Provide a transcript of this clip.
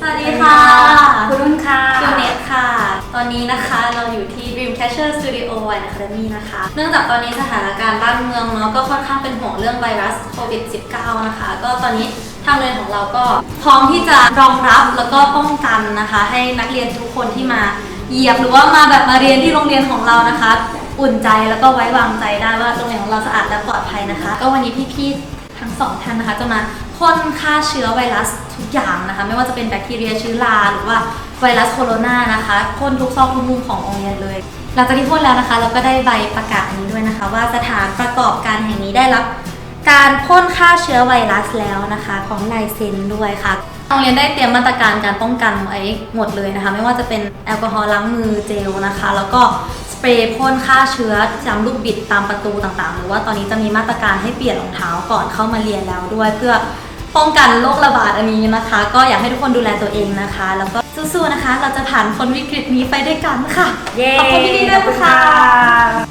สวัสดีค่ะ คุณนุ่นค่ะคิวเนสค่ะ ตอนนี้นะคะเราอยู่ที่ Dreamcatcher Studio One Academy นะคะ เนื่องจากตอนนี้สถานการณ์บ้านเมืองเนาะก็ค่อนข้างเป็นห่วงเรื่องไวรัสโควิด -19 นะคะ ก็ตอนนี้ทางโรงเรียนของเราก็พร้อมที่จะรองรับแล้วก็ป้องกันนะคะ ให้นักเรียนทุกคนที่มาเหยียบหรือว่ามาแบบมาเรียนที่โรงเรียนของเรานะคะ อุ่นใจแล้วก็ไว้วางใจได้ว่าโรงเรียนของเราสะอาดและปลอดภัยนะคะ ก็วันนี้พี่ๆทั้งสองท่านนะคะจะมา พ่นฆ่าเชื้อไวรัสทุกอย่างนะคะ ไม่ว่าจะเป็นแบคทีเรียเชื้อราหรือว่าไวรัสโคโรนานะคะพ่นทุกซอกทุกมุมของโรงเรียนเลย หลังจากที่พ่นแล้วนะคะ เราก็ได้ใบประกาศนี้ด้วยนะคะ ว่าสถานประกอบการแห่งนี้ได้รับ การพ่นฆ่าเชื้อไวรัสแล้วนะคะของลายเซ็นด้วยค่ะโรงเรียนได้เตรียมมาตรการการป้องกันไว้หมดเลยนะคะ ไม่ว่าจะเป็นแอลกอฮอล์ล้างมือเจลนะคะ แล้วก็สเปรย์พ่นฆ่าเชื้อจำลูกบิดตามประตูต่างๆ หรือว่าตอนนี้จะมีมาตรการให้เปลี่ยนรองเท้าก่อนเข้ามาเรียนแล้วด้วยเพื่อ ป้องกันโรคระบาดอันนี้นะคะ ก็อยากให้ทุกคนดูแลตัวเองนะคะ แล้วก็สู้ๆนะคะ เราจะผ่านพ้นวิกฤตนี้ไปด้วยกันค่ะ เย้ขอบคุณพี่ๆด้วยขอบคุณค่ะค่ะ